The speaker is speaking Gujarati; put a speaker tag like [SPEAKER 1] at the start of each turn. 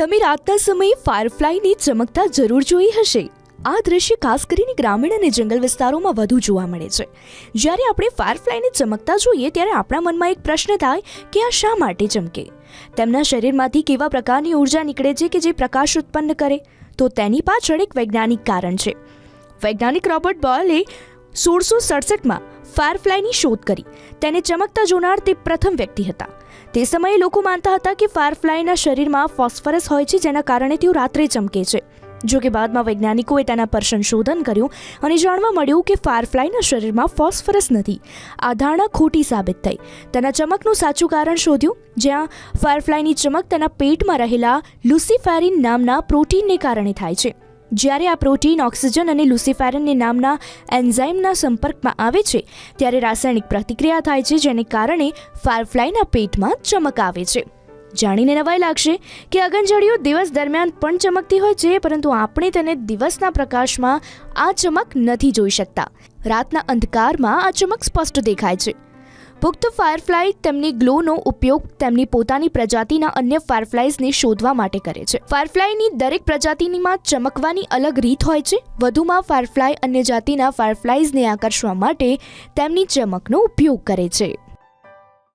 [SPEAKER 1] તમે રાતના સમયે ફાયરફ્લાયની ચમકતા જરૂર જોઈ હશે. આ દ્રશ્ય ખાસ કરીને ગ્રામીણ અને જંગલ વિસ્તારોમાં વધુ જોવા મળે છે. જ્યારે આપણે ફાયરફ્લાયને ચમકતા જોઈએ ત્યારે આપણા મનમાં એક પ્રશ્ન થાય કે આ શા માટે ચમકે? તેમના શરીરમાંથી કેવા પ્રકારની ઊર્જા નીકળે છે કે જે પ્રકાશ ઉત્પન્ન કરે? તો તેની પાછળ એક વૈજ્ઞાનિક કારણ છે. વૈજ્ઞાનિક રોબર્ટ બોયલે સોળસો સડસઠમાં ફાયરફ્લાયની શોધ કરી. તેને ચમકતા જોનાર તે પ્રથમ વ્યક્તિ હતા. તે સમયે લોકો માનતા હતા કે ફાયરફ્લાયના શરીરમાં ફોસ્ફરસ હોય છે, જેના કારણે તેઓ રાત્રે ચમકે છે. જો કે બાદમાં વૈજ્ઞાનિકોએ તેના પર સંશોધન કર્યું અને જાણવા મળ્યું કે ફાયરફ્લાયના શરીરમાં ફોસ્ફરસ નથી. આ ધારણા ખોટી સાબિત થઈ. તેના ચમકનું સાચું કારણ શોધ્યું, જ્યાં ફાયરફ્લાયની ચમક તેના પેટમાં રહેલા લુસિફેરિન નામના પ્રોટીનને કારણે થાય છે. જ્યારે આ પ્રોટીન, ઓક્સિજન અને લુસિફેરનને નામના એન્ઝાઇમના સંપર્કમાં આવે છે, ત્યારે રાસાયણિક પ્રતિક્રિયા થાય છે, જેને કારણે ફાયરફ્લાયના પેટમાં ચમક આવે છે. જાણીને નવાઈ લાગશે કે અગનજળીઓ દિવસ દરમિયાન પણ ચમકતી હોય છે, પરંતુ આપણે તેને દિવસના પ્રકાશમાં આ ચમક નથી જોઈ શકતા. રાતના અંધકારમાં આ ચમક સ્પષ્ટ દેખાય છે. પુખ્ત ફાયરફ્લાય તેમની ગ્લોનો ઉપયોગ તેમની પોતાની પ્રજાતિના અન્ય ફાયરફ્લાઇઝને શોધવા માટે કરે છે. ફાયરફ્લાયની દરેક પ્રજાતિનીમાં ચમકવાની અલગ રીત હોય છે. વધુમાં ફાયરફ્લાય અન્ય જાતિના ફાયરફ્લાઇઝને આકર્ષવા માટે તેમની ચમકનો ઉપયોગ કરે છે.